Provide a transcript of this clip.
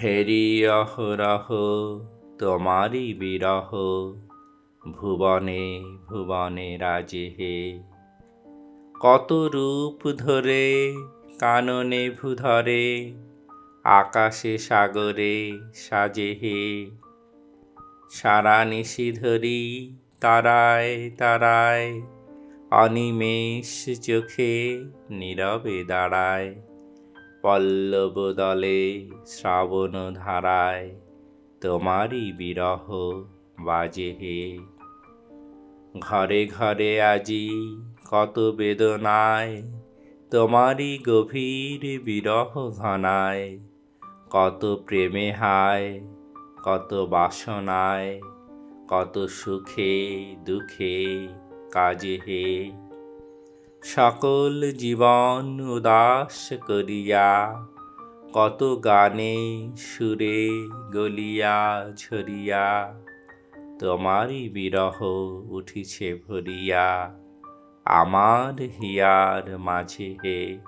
ফেরি অহরহ তোমারই বিরহ। ভুবনে ভুবনে রাজে হে। কত রূপ ধরে কাননে ভূধরে, আকাশে সাগরে সাজে হে। সারা নিশি ধরি তারায় তারায়, অনিমেষ চোখে নীরবে দাঁড়ায়। পল্লব দলে শ্রাবণ ধারায় তোমারই বিরহ বাজে হে। ঘরে ঘরে আজি কত বেদনায়, তোমারই গভীর বিরহ ঘনায়। কত প্রেমে হায়, কত বাসনায়, কত সুখে দুঃখে কাজে হে। সকল জীবন উদাস করিয়া, কত গানে সুরে গলিয়া ঝরিয়া, তোমারই বিরহ উঠিছে ভরিয়া, আমার হিয়ার মাঝে হে